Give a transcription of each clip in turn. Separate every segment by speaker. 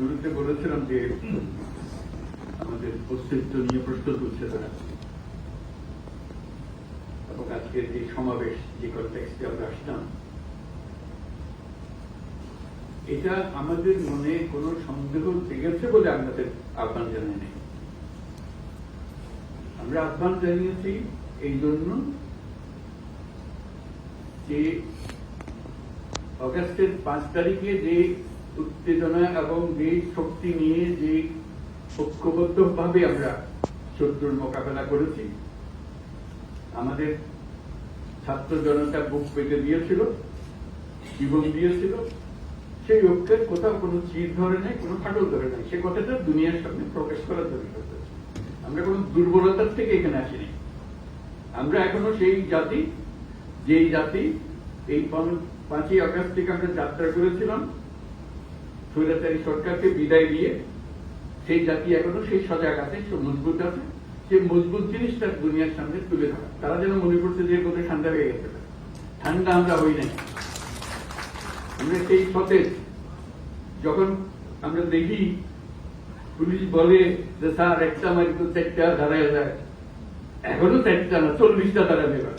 Speaker 1: শুরুতে বলেছিলাম যে আমাদের অস্তিত্ব নিয়ে প্রশ্ন তুলছে তারা। এবং আজকের যে সমাবেশ, যে কনটেক্সটে আমরা আসলাম, এটা আমাদের মনে কোনো সন্দেহ জেগেছে বলে আমাদের আহ্বান জানাই নেই। আমরা আহ্বান জানিয়েছি এই জন্য যে অগাস্টের পাঁচ তারিখে যে উত্তেজনা এবং যে শক্তি নিয়ে যে ঐক্যবদ্ধ ভাবে আমরা শত্রুর মোকাবেলা করেছি, আমাদের ছাত্র জনতা বুক পেতে দিয়েছিল, জীবন দিয়েছিল। সেই ঐক্যের কোথাও কোনো চির ধরে নাই, কোনো ফাটল ধরে নাই। সে কথাটা দুনিয়ার সামনে প্রকাশ করার জন্য। আমরা কোনো দুর্বলতার থেকে এখানে আসিনি। আমরা এখনও সেই জাতি, যেই জাতি এই পাঁচই আগস্ট থেকে আমরা যাত্রা করেছিলাম। স্বৈরাচারী সরকারকে বিদায় দিয়ে সেই জাতি এখনও সেই সজাগ আছে, সে মজবুত আছে, সে মজবুত জিনিসটা দুনিয়ার সামনে তুলে ধরা। তারা যেন মনে করছে যে কোথায় ঠান্ডা হয়ে গেছে। ঠান্ডা আমরা হই নাই। আমরা সেই সতেজ। যখন আমরা দেখি পুলিশ বলে যে, স্যার, একটা মারি তো চারটা দাঁড়ায় যায়। এখনও চারটা না, চল্লিশটা দাঁড়াবে এবার।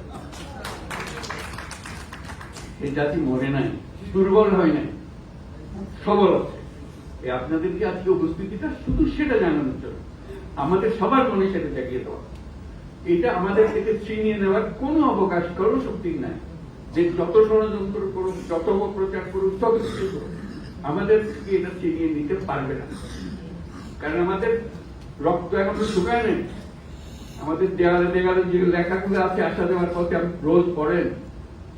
Speaker 1: এই জাতি মরে নাই, দুর্বল হয় নাই। সবল আছে। এই আপনাদেরকে আজকে উপস্থিতিটা শুধু সেটা জানানোর জন্য। আমাদের সবার মনে সেটা জাগিয়ে দেওয়া। এটা আমাদের থেকে ছিনিয়ে নেওয়ার কোনো অবকাশ কারও শক্তি নাই। যে যত ষড়যন্ত্র করুক, যত প্রচার করুক, যত কিছু করুক, আমাদের থেকে এটা ছিনিয়ে নিতে পারবে না। কারণ আমাদের রক্ত এখনও শুকায় নেই। আমাদের দেওয়ালে দেওয়ালে যে লেখাগুলো আছে আসা দেওয়ার পথে রোজ পড়েন,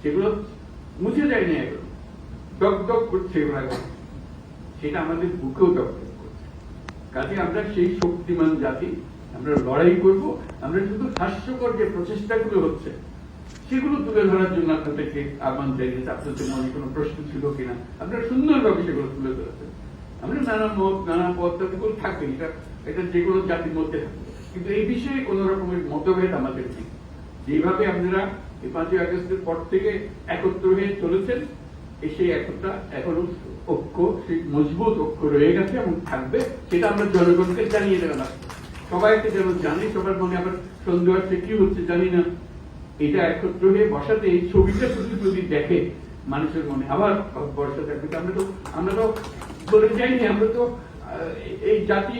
Speaker 1: সেগুলো মুছে যায়নি এগুলো ডক ডক করছে এখন। সেটা আমাদের বুকেও ডক করছে। কাজে আমরা সেই শক্তিমান জাতি, আমরা লড়াই করব, আমরা শুধু হাস্যকর যে প্রচেষ্টাগুলো হচ্ছে, সেগুলো তুলে ধরার জন্য আপনাদেরকে আহ্বান জানিয়েছে। আপনাদের মনে কোনো প্রশ্ন ছিল কিনা? আপনারা সুন্দরভাবে সেগুলো তুলে ধরেছেন। আমরা নানা মত, নানা পদ্ধতিগুলো থাকবে, এটা এটা যে কোনো জাতির মধ্যে থাকবে। কিন্তু এই বিষয়ে কোন রকমের মতভেদ আমাদের নেই। যেভাবে আপনারা এই পাঁচই আগস্টের পর থেকে একত্র হয়ে চলেছেন সেই একতা এখনও ঐক্য, সেই মজবুত ঐক্য রয়ে গেছে এবং থাকবে, সেটা আমরা জনগণকে জানিয়ে দেওয়া সবাইকে যেন জানি, সবার মনে আবার সন্দেহ আছে, কি হচ্ছে জানি না। এটা একত্র হয়ে বসাতে, এই ছবিটা শুধু যদি দেখে, মানুষের মনে আবার বর্ষা থাকবে। আমরা তো আমরা তো বলে যাইনি, আমরা তো এই জাতি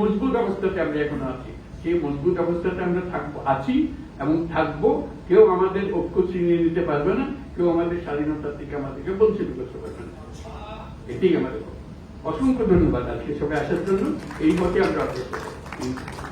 Speaker 1: মজবুত অবস্থাতে আমরা এখনও আছি। সেই মজবুত অবস্থাতে আমরা থাকব, আছি এবং থাকব। কেউ আমাদের ঐক্য ছিনিয়ে নিতে পারবে না, কেউ আমাদের স্বাধীনতার থেকে আমাদেরকে বঞ্চিত করতে পারবে না। এটাই আমাদের অসংখ্য ধন্যবাদ আজকে সবাই আসার জন্য। এই মতে আমরা অগ্রসর।